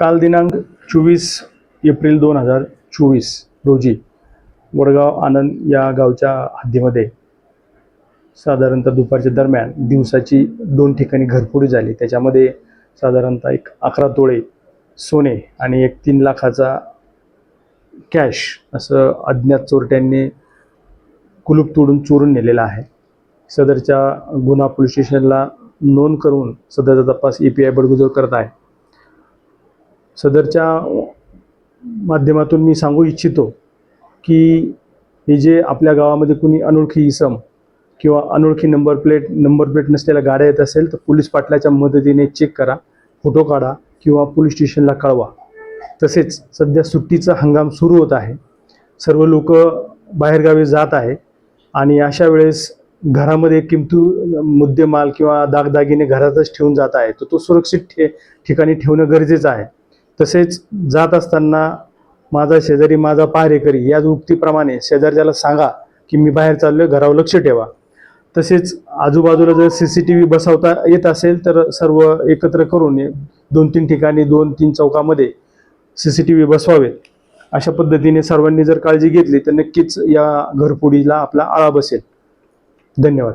काल दिनांक चोवीस एप्रिल दोन हजार चोवीस रोजी वडगाव आनंद या गावच्या हद्दीमध्ये साधारणतः दुपारच्या दरम्यान दिवसाची दोन ठिकाणी घरफोडी झाली. त्याच्यामध्ये साधारणतः एक अकरा तोळे सोने आणि एक तीन लाखाचा कॅश असं अज्ञात चोरट्यांनी कुलूप तोडून चोरून नेलेला आहे. सदरच्या गुन्हा पोलीस स्टेशनला नोंद करून सदरचा तपास ए पी आय बडगुजर करत आहे. सदरच्या माध्यमातून मी सांगू इच्छितो की हे जे आपल्या गावामध्ये कुणी अनोळखी इसम किंवा अनोळखी नंबर प्लेट नंबर प्लेट नसलेल्या गाड्या येत असेल तर पोलीस पाटलाच्या मदतीने चेक करा फोटो काढा किंवा पोलीस स्टेशनला कळवा. तसेच सध्या सुट्टीचा हंगाम सुरू होत आहे. सर्व लोक बाहेरगावी जात आहे आणि अशा वेळेस घरामध्ये किमती मुद्देमाल किंवा दागदागिने घरातच ठेवून जात आहे. तर तो सुरक्षित ठे ठिकाणी ठेवणं गरजेचं आहे. तसेच जात असताना माझा शेजारी माझा पहारेकरी या उक्तीप्रमाणे शेजारच्याला सांगा की मी बाहेर चाललोय घरावर लक्ष ठेवा. तसेच आजूबाजूला जर सी सी टी व्ही बसवता येत असेल तर सर्व एकत्र करून दोन तीन ठिकाणी दोन तीन चौकामध्ये सी सी टी व्ही बसवावेत. अशा पद्धतीने सर्वांनी जर काळजी घेतली तर नक्कीच या घरपुडीला आपला आळा बसेल. धन्यवाद.